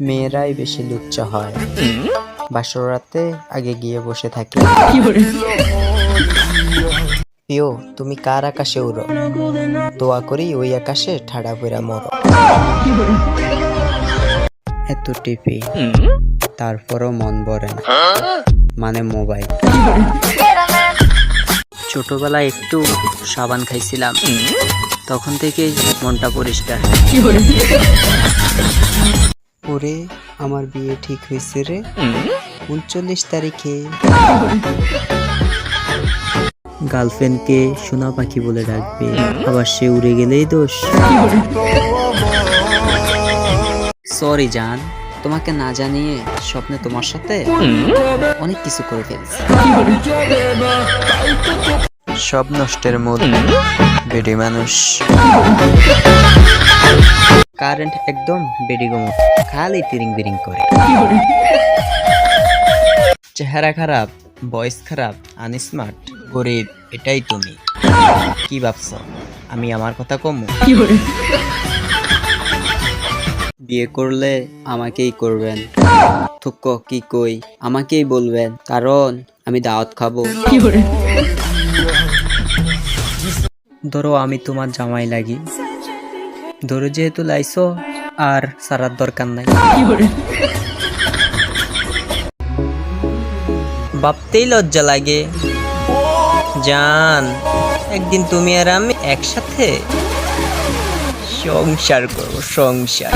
মেয়েরাই বেশি লুচ্চা হয়। বাসর রাতে আগে গিয়ে বসে থাকি। প্রিয়, তুমি কার আকাশে উড়ো? দোয়া করি ওই আকাশে ঠাড়া পইরা মরো। এত টিপি। তারপরও মন ভরে না। মানে মোবাইল। ছোটবেলায় একটু সাবান খাইছিলাম। তখন থেকেই মনটা পরিষ্কার। ওরে আমার বিয়ে ঠিক হয়েছে রে। উনচল্লিশ তারিখে। গার্লফ্রেন্ডকে সোনা পাখি বলে ডাকবে। আবার সে উড়ে গেলেই দোষ। সরি জান তোমাকে না জানিয়ে স্বপ্নে তোমার সাথে অনেক কিছু করে ফেলছি। সব নষ্টের মূল বেডি মানুষ। কারেন্ট একদম বেডি গমো খালি তিরিং বিরিং করে। চেহারা খারাপ বয়স খারাপ আনস্মার্ট গরিব, এটাই তুমি। কি ভাবছ? আমি আমার কথা কম? বিয়ে করলে আমাকেই করবেন। থুক্ক কি কই? আমাকেই বলবেন, কারণ আমি দাওয়াত খাব। ধরো আমি তোমার জামাই লাগি। ধরো যেহেতু লাইছো, আর সারার দরকার নাই। ভাবতেই লজ্জা লাগে। জান, একদিন তুমি আর আমি একসাথে সংসার করব, সংসার।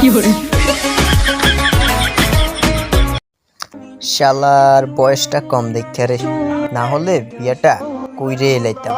শালার বয়সটা কম দেখে রে, না হলে বিয়েটা কইরে এলাইতাম